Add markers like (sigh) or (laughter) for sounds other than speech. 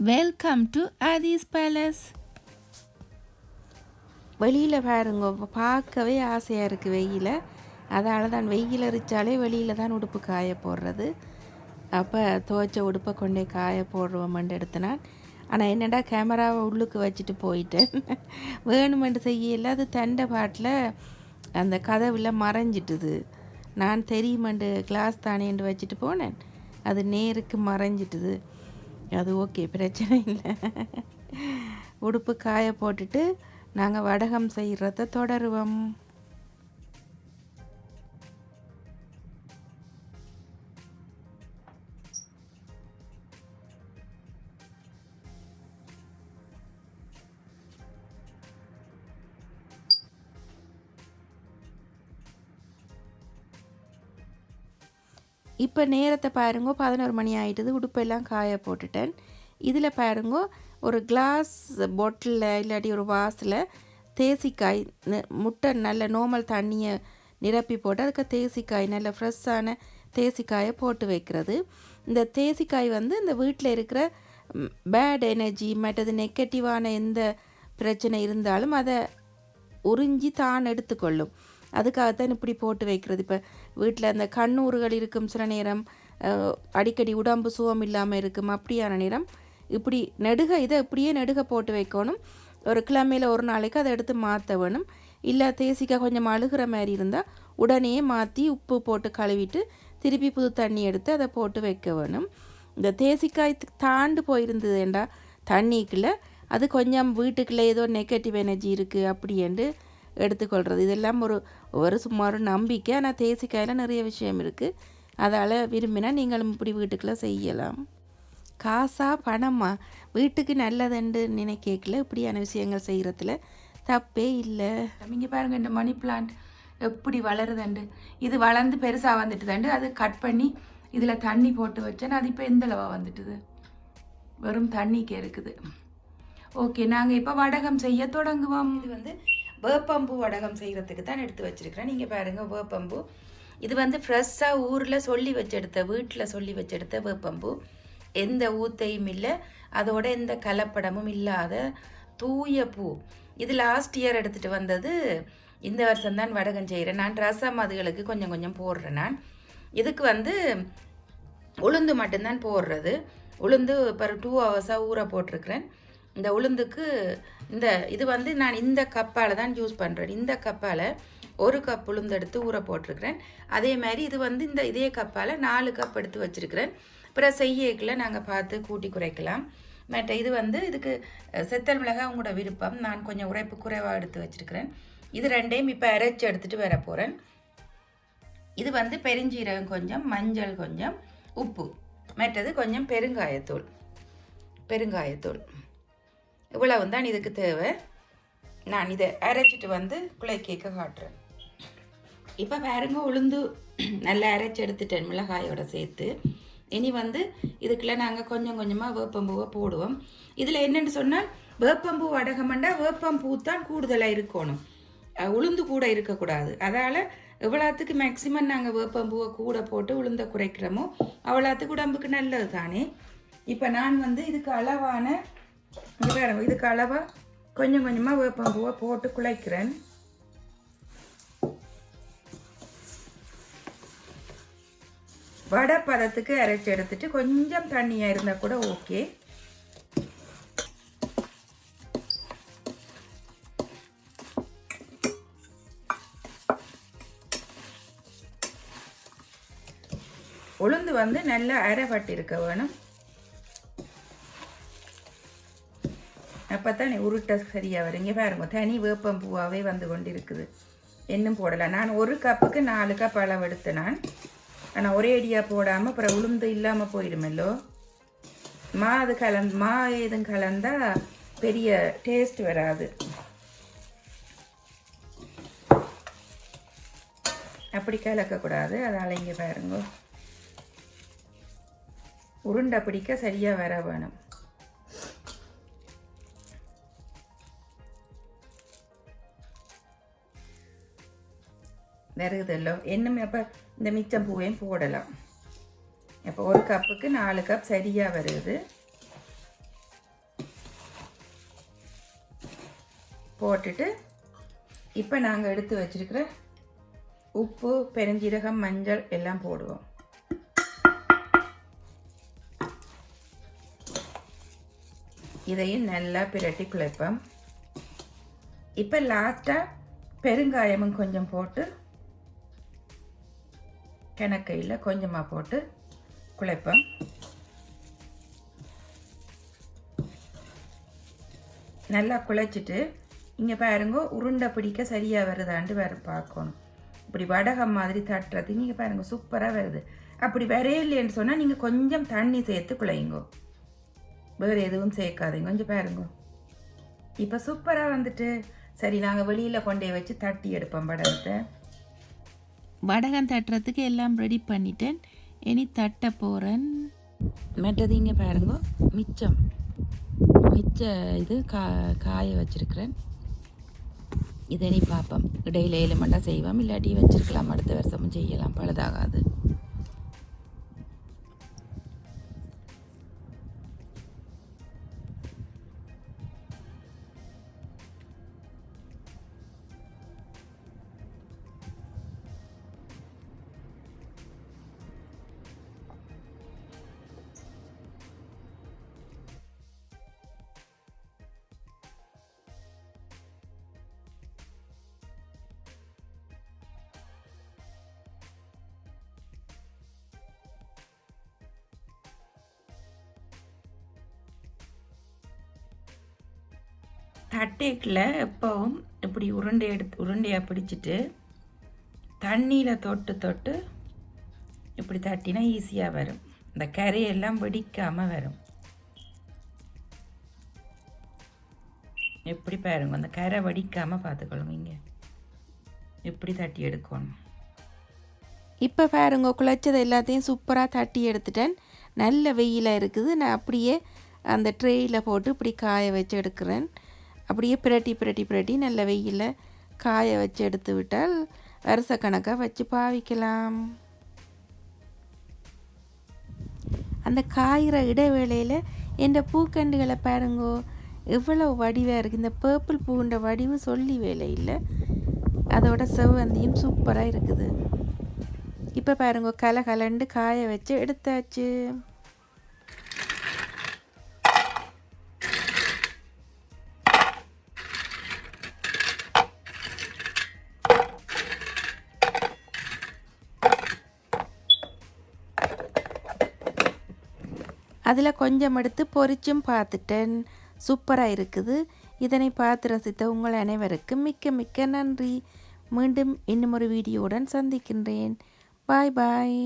Welcome to Aadhi's palace வெளியில் பாருங்க பார்க்கவே ஆசையாக இருக்குது வெயில. அதால தான் வெயில் அரிச்சாலே வெளியில் தான் உடுப்பு காய போடுறது. அப்போ துவைச்ச உடுப்பை கொண்டே காய போடுவோமென்று எடுத்தினான் ஆனால் என்னடா கேமராவை உள்ளுக்கு வச்சுட்டு போயிட்டேன். (laughs) வேணுமென்று செய்யல. அது தண்டை பாட்டில் அந்த கதவில் மறைஞ்சிட்டுது. நான் தெரியுமெண்டு கிளாஸ் தானேண்டு வச்சுட்டு போனேன். அது நேருக்கு மறைஞ்சிட்டுது. அது ஓகே பிரச்சனை இல்லை. உடுப்பு காய போட்டுட்டு நாங்கள் வடகம் செய்கிறத தொடருவோம். இப்போ நேரத்தை பாருங்க பதினோரு மணி ஆகிட்டது உடுப்பெல்லாம் காய போட்டுட்டேன். இதில் பாருங்க ஒரு கிளாஸ் பொட்டிலில் இல்லாட்டி ஒரு வாஸில் தேசிக்காய் முட்டை நல்ல நோமல் தண்ணியை நிரப்பி போட்டு அதுக்கு தேசிக்காய் நல்ல ஃப்ரெஷ்ஷான தேசிக்காயை போட்டு வைக்கிறது. இந்த தேசிக்காய் வந்து இந்த வீட்டில் இருக்கிற பேட் எனர்ஜி மற்றது நெகட்டிவான எந்த பிரச்சனை இருந்தாலும் அதை உறிஞ்சி தான் எடுத்துக்கொள்ளும். அதுக்காகத்தான் இப்படி போட்டு வைக்கிறது. இப்போ வீட்டில் அந்த கண்ணூறுகள் இருக்கும் சில நேரம் அடிக்கடி உடம்பு சுகம் இல்லாமல் இருக்கும். அப்படியான நேரம் இப்படி நெடுக இதை இப்படியே நெடுக போட்டு வைக்கணும். ஒரு கிழமையில் ஒரு நாளைக்கு அதை எடுத்து மாற்ற வேணும். இல்லை தேசிக்காய் கொஞ்சம் அழுகிற மாதிரி இருந்தால் உடனே மாற்றி உப்பு போட்டு கழுவிட்டு திருப்பி புது தண்ணி எடுத்து அதை போட்டு வைக்க வேணும். இந்த தேசிக்காய் தாண்டு போயிருந்ததுண்டா தண்ணிக்குள்ளே. அது கொஞ்சம் வீட்டுக்குள்ளே ஏதோ நெகட்டிவ் எனர்ஜி இருக்குது அப்படின்ட்டு எடுத்துக்கொள்கிறது இதெல்லாம் ஒரு ஒரு சுமார் நம்பிக்கை. ஆனால் தேசிக்காயில் நிறைய விஷயம் இருக்குது அதால் விரும்பினா நீங்களும் இப்படி வீட்டுக்குள்ளே செய்யலாம். காசா பணமா? வீட்டுக்கு நல்லதுண்டு நினைக்கல இப்படியான விஷயங்கள் செய்கிறதுல தப்பே இல்லை. இங்கே பாருங்க இந்த மணி பிளான்ட் எப்படி வளருதுண்டு? இது வளர்ந்து பெருசாக வந்துட்டுதுண்டு. அது கட் பண்ணி இதில் தண்ணி போட்டு வச்சேன். அது இப்போ எந்த அளவாக வந்துட்டுது? வெறும் தண்ணிக்கே இருக்குது. ஓகே நாங்கள் இப்போ வடகம் செய்ய தொடங்குவோம். இது வந்து வேப்பம்பூ வடகம் செய்கிறதுக்கு தான் எடுத்து வச்சுருக்கிறேன். நீங்கள் பாருங்கள் வேப்பம்பூ. இது வந்து ஃப்ரெஷ்ஷாக ஊரில் சொல்லி வச்செடுத்த வீட்டில் சொல்லி வச்செடுத்த வேப்பம்பூ. எந்த ஊத்தையும் இல்லை அதோட எந்த கலப்படமும் இல்லாத தூய பூ. இது லாஸ்ட் இயர் எடுத்துகிட்டு வந்தது இந்த வருஷம் தான் வடகம் செய்கிறேன் நான் ரசம் அதுகளுக்கு கொஞ்சம் கொஞ்சம் போடுறேன் நான். இதுக்கு வந்து உளுந்து மட்டும்தான் போடுறது. உளுந்து இப்போ டூ ஹவர்ஸாக ஊற போட்டிருக்கிறேன். இந்த உளுந்துக்கு இந்த இது வந்து நான் இந்த கப்பால் தான் யூஸ் பண்ணுறேன் இந்த கப்பால் ஒரு கப் உளுந்து எடுத்து ஊற போட்டிருக்கிறேன். அதே மாதிரி இது வந்து இந்த இதே கப்பால் நாலு கப் எடுத்து வச்சிருக்கிறேன். அப்புறம் செய்யக்கில் நாங்கள் பார்த்து கூட்டி குறைக்கலாம். மற்ற இது வந்து இதுக்கு செத்தல் மிளகாய் உங்களோட விருப்பம். நான் கொஞ்சம் உரைப்பு குறைவாக எடுத்து வச்சுருக்கிறேன். இது ரெண்டையும் இப்போ அரைச்சி எடுத்துகிட்டு வர போகிறேன் இது வந்து பெருஞ்சீரகம் கொஞ்சம் மஞ்சள் கொஞ்சம் உப்பு. மற்றது கொஞ்சம் பெருங்காயத்தூள். பெருங்காயத்தூள். இவ்வளவு தான் இதுக்கு தேவை. நான் இதை அரைச்சிட்டு வந்து குலை கேக்க காட்டுறேன். இப்போ பாருங்க உளுந்து நல்லா அரைச்சி எடுத்துட்டேன் மிளகாயோட சேர்த்து. இனி வந்து இதுக்குள்ள நாங்கள் கொஞ்சம் கொஞ்சமாக வேப்பம்பூவை போடுவோம். இதில் என்னென்னு சொன்னால் வேப்பம்பூ வடகமண்டா வேப்பம்பூ தான் கூடுதலாக இருக்கணும். உளுந்து கூட இருக்கக்கூடாது. அதால் எவ்வளோத்துக்கு மேக்சிமம் நாங்கள் வேப்பம்பூவை கூட போட்டு உளுந்த குறைக்கிறோமோ அவ்வளோத்துக்கு உடம்புக்கு நல்லது தானே இப்போ நான் வந்து இதுக்கு அளவான இங்கே பாருங்க, இதுக்கு அளவாக கொஞ்சம் கொஞ்சமாக வேப்பம்பூவை போட்டு குழைக்கிறேன். வடை பதத்துக்கு அரைச்சி எடுத்துட்டு கொஞ்சம் தண்ணியாக இருந்தால் கூட ஓகே. உளுந்து வந்து நல்லா அரைப்பட்டு இருக்க வேணும். அப்போ தானே உருட்டை சரியாக வரும். இங்கே பாருங்க தனி வேப்பம் பூவாகவே வந்து கொண்டு இருக்குது இன்னும் போடலாம் நான் ஒரு கப்புக்கு நாலு கப் அளவு எடுத்தேன் நான். ஆனால் ஒரே அடியாக போடாமல் அப்புறம் உளுந்து இல்லாமல் போயிடுமல்லோ மா அது கலந் மா எதுவும் கலந்தால் பெரிய டேஸ்ட் வராது. அப்படி கலக்கக்கூடாது அதனால் இங்கே பாருங்க. உருண்டை பிடிக்க சரியாக வர வேணும். நிறையுதல்லோ என்னமே அப்போ இந்த மிச்சம் பூவையும் போடலாம். இப்போ ஒரு கப்புக்கு நாலு கப் சரியாக வருது. போட்டுட்டு இப்போ நாங்கள் எடுத்து வச்சுருக்கிற உப்பு பெருஞ்சீரகம் மஞ்சள் எல்லாம் போடுவோம். இதையும் நல்லா பிரட்டி குழைப்போம். இப்போ லாஸ்ட்டாக பெருங்காயமும் கொஞ்சம் போட்டு கிணக்கையில் கொஞ்சமாக போட்டு குழைப்போம் நல்லா குழைச்சிட்டு இங்கே பாருங்க உருண்டை பிடிக்க சரியாக வருதான்ட்டு வேறு பார்க்கணும். இப்படி வடகம் மாதிரி தட்டுறது நீங்கள் பாருங்க சூப்பராக வருது. அப்படி வரையில்லைன்னு சொன்னால் நீங்கள் கொஞ்சம் தண்ணி சேர்த்து குழையுங்கோ. வேறு எதுவும் சேர்க்காதீங்க கொஞ்சம் பாருங்க. இப்போ சூப்பராக வந்துட்டு சரி நாங்கள் வெளியில் கொண்டே வச்சு தட்டி எடுப்போம் வடகத்தை. வடகம் தட்டுறதுக்கு எல்லாம் ரெடி பண்ணிட்டேன். இனி தட்ட போகிறேன் மற்றது இங்கே பாருங்க மிச்சம். மிச்ச இது கா காய வச்சுருக்கிறேன். இதை நீ பார்ப்போம் இடையில ஏழுமண்டா செய்வோம் இல்லாட்டி வச்சிருக்கலாம். அடுத்த வருஷமும் செய்யலாம். பழுதாகாது. தட்டேக்கில் எப்பவும் இப்படி உருண்டை எடுத்து உருண்டையாக பிடிச்சிட்டு தண்ணியில் தொட்டு தொட்டு இப்படி தட்டினா ஈஸியாக வரும். இந்த கரையெல்லாம் வெடிக்காமல் வரும். எப்படி பாருங்க அந்த கரை வடிக்காமல் பார்த்துக்கொள்ளுங்க எப்படி தட்டி எடுக்கணும். இப்போ பாருங்க குழைச்சது எல்லாத்தையும் சூப்பராக தட்டி எடுத்துட்டேன். நல்ல வெயிலாக இருக்குது. நான் அப்படியே அந்த ட்ரேயில் போட்டு இப்படி காய வச்சு எடுக்கிறேன். அப்படியே பிரட்டி பிரட்டி பிரட்டி நல்ல வெயிலில் காய வச்சு எடுத்து விட்டால் வருஷ கணக்காக வச்சு பாவிக்கலாம். அந்த காயிற இடைவேளையில் என் பூக்கண்டுகளை பாருங்கோ எவ்வளோ வடிவாக இருக்குது இந்த பர்பிள் பூண்ட வடிவு சொல்லி வேலை இல்லை அதோட செவ்வந்தியும் சூப்பராக இருக்குது. இப்போ பாருங்க கலகலண்டு காய வச்சு எடுத்தாச்சு. அதில் கொஞ்சம் எடுத்து பொரிச்சும் பார்த்துட்டேன். சூப்பராக இருக்குது. இதனை பார்த்து ரசித்த உங்கள் அனைவருக்கும் மிக்க மிக்க நன்றி. மீண்டும் இன்னும் ஒரு வீடியோவுடன் சந்திக்கின்றேன். பாய் பாய்.